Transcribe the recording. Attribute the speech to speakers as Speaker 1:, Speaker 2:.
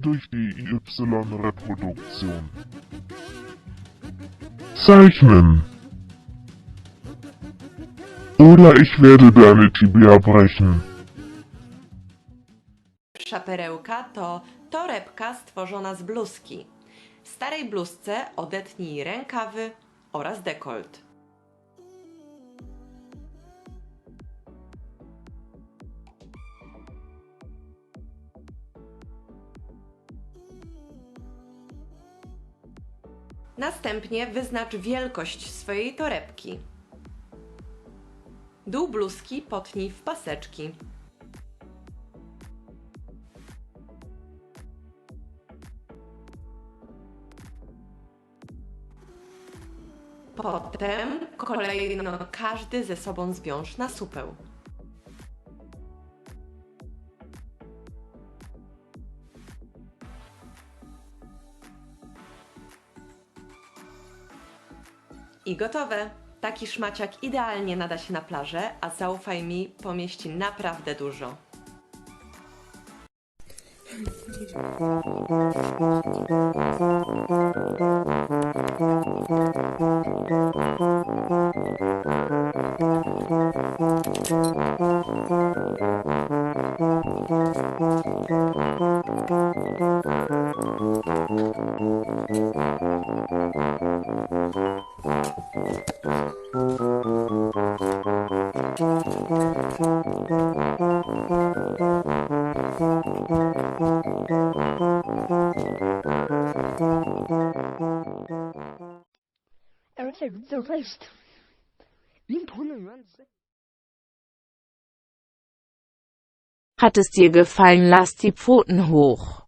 Speaker 1: durch die Y-Reproduktion. Zeichnen. Oder ich werde deine Tibia brechen.
Speaker 2: Pierwsza perełka to torebka stworzona z bluzki. W starej bluzce odetnij rękawy oraz dekolt. Następnie wyznacz wielkość swojej torebki. Dół bluzki potnij w paseczki. Potem kolejno każdy ze sobą zwiąż na supeł. I gotowe! Taki szmaciak idealnie nada się na plażę, a zaufaj mi, pomieści naprawdę dużo.
Speaker 3: Hat es dir gefallen, lass die Pfoten hoch.